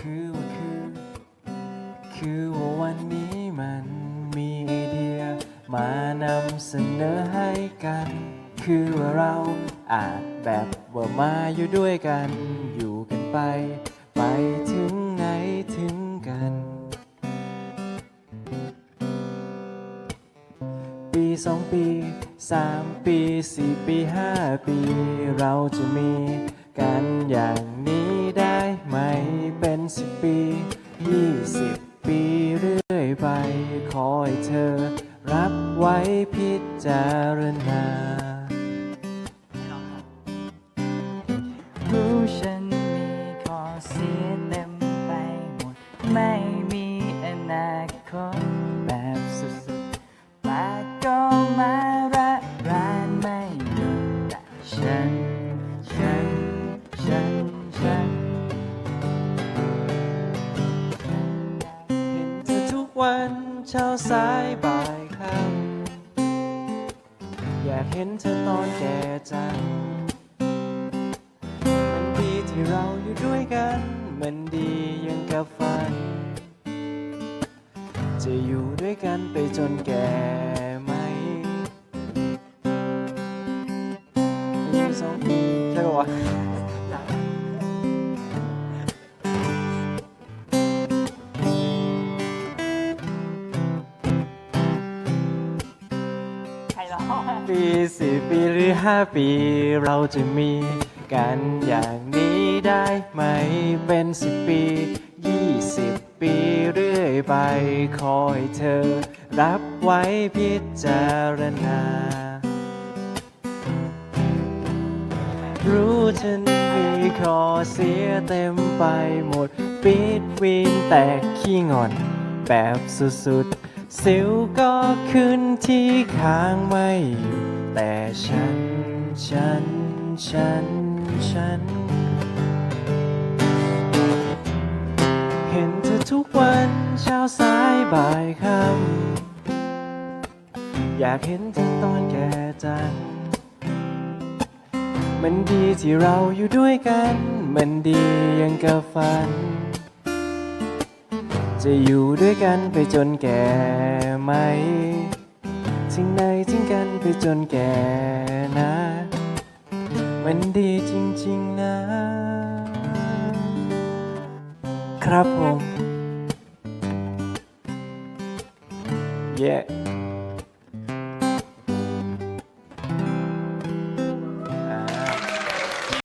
คือว่าคือ คือว่าวันนี้มันมีไอเดีย มานำเสนอให้กัน คือว่าเราอาจแบบว่ามาอยู่ด้วยกัน อยู่กันไป ไปถึงไหนถึงกัน ปีสองปีสามปีสี่ปีห้าปี เราจะมีกันอย่างนี้ได้ไหม เป็นสิบปียี่สิบปีเรื่อยไป ขอให้เธอ รับไว้พิจารณา วันเช้าสายบ่ายค่ำอยากเห็นเธอตอนแก่จัง มันดีที่เราอยู่ด้วยกัน มันดียังกับฝัน จะอยู่ด้วยกันไปจนแก่ไหมมีสองใช่ปะวะ ปีสี่ปีหรือห้าปี เราจะมีกันอย่างนี้ได้ไหมเป็นสิบปียี่สิบปีเรื่อยไป คอยเธอ รับไว้พิจารณา รู้ฉันมีข้อเสียเต็มไปหมด ปิดวินแต่ขี้งอน แบบสุดๆ สิวก็ขึ้นที่ค้างไม่อยู่แต่ฉัน ฉัน ฉัน ฉัน เห็นเธอทุกวันเช้าสายบ่ายค่ำอยากเห็นเธอตอนแก่จัง มันดีที่เราอยู่ด้วยกัน มันดียังกับฝัน จะอยู่ด้วยกันไปจนแก่ไหมทิ้งไหนถึงกันไปจนแก่นะ มันดีจริงๆนะ ครับผมเย้